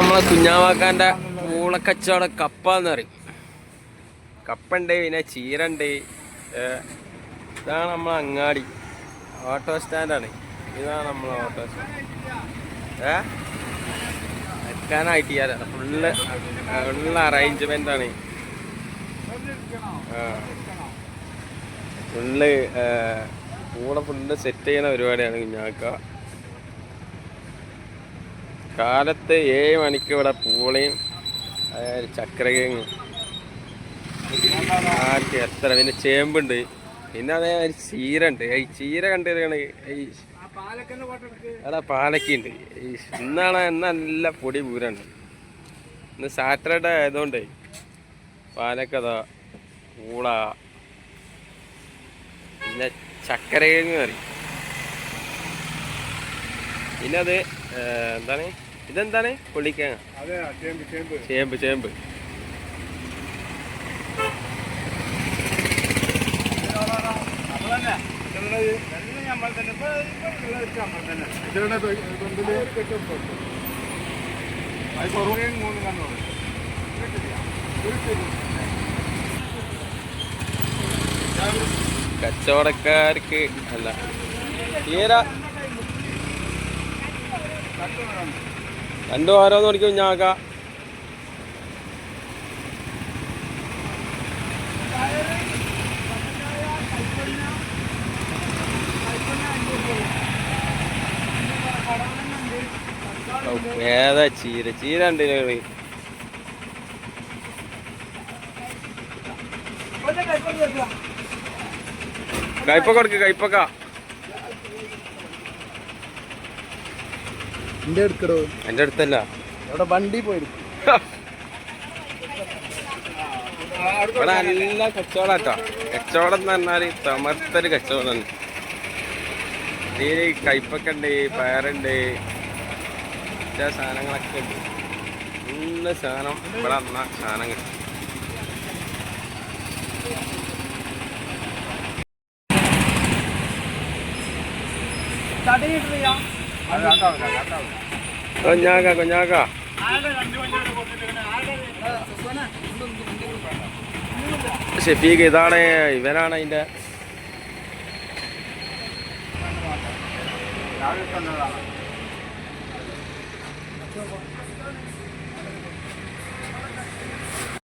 നമ്മളെ കുഞ്ഞാവാക്കാന്റെ പൂളക്കച്ചവട കപ്പ എന്ന് പറയും കപ്പുണ്ട് പിന്നെ ചീരണ്ട് ഇതാണ് നമ്മളെ അങ്ങാടി. ഓട്ടോ സ്റ്റാൻഡാണ്. ഇതാണ് നമ്മളെ ഓട്ടോ സ്റ്റാൻഡ്. ഏ? എത്താനായിട്ട് ഫുള്ള് ഫുള്ള് ആണ് ആ. ഫുള്ള് കൂടെ ഫുള്ള് സെറ്റ് ചെയ്യുന്ന പരിപാടിയാണ് കുഞ്ഞാക്ക കാലത്ത് ഏഴ് മണിക്ക് ഇവിടെ പൂളയും അതായത് ചക്രകിഴങ്ങ് ആർക്ക് എത്ര പിന്നെ ചേമ്പുണ്ട്. പിന്നെ അതേ ഒരു ചീര ഉണ്ട് ഈ ചീര കണ്ടിരിക്കണ ഈ അതാ പാലക്കുണ്ട്. ഈ ഇന്നാണ് ഇന്ന് നല്ല പൊടി പൂരണ്ട്. ഇന്ന് സാറ്റർഡേ ആയതുകൊണ്ട് പാലക്കഥ പൂള പിന്നെ ചക്കരകിഴങ്ങ് കറി. പിന്നെ അത് എന്താണ്? ഇതെന്താണ്? പൊള്ളിക്കേങ്ങ. ചേമ്പ് ചേമ്പ്. കച്ചവടക്കാർക്ക് അല്ല. തീര രണ്ടും ഓരോന്ന് പഠിക്കും ഞാക്ക ഏതാ ചീര? ചീര ഉണ്ട്. കയ്പക്ക കൊടുക്ക് കയ്പക്ക. എന്റെ എടുക്കടോ എന്റെ അടുത്തല്ല. അവിടെ വണ്ടി പോയിരിക്കും? ഇവിടെ നല്ല കച്ചവടാട്ടോ കച്ചവടം എന്ന് പറഞ്ഞാൽ തമർത്തൊരു കച്ചവടമാണ്. ഇതിൽ കയ്പൊക്കെ ഉണ്ട് പയറുണ്ട് സാധനങ്ങളൊക്കെ ഉണ്ട്. നല്ല സാധനം. ഇവിടെ വന്ന സാധനം കിട്ടും. കൊഞ്ഞാക്ക കൊഞ്ഞാക്ക ഷെഫീഖ് ഇതാണ് ഇവനാണ് അതിന്റെ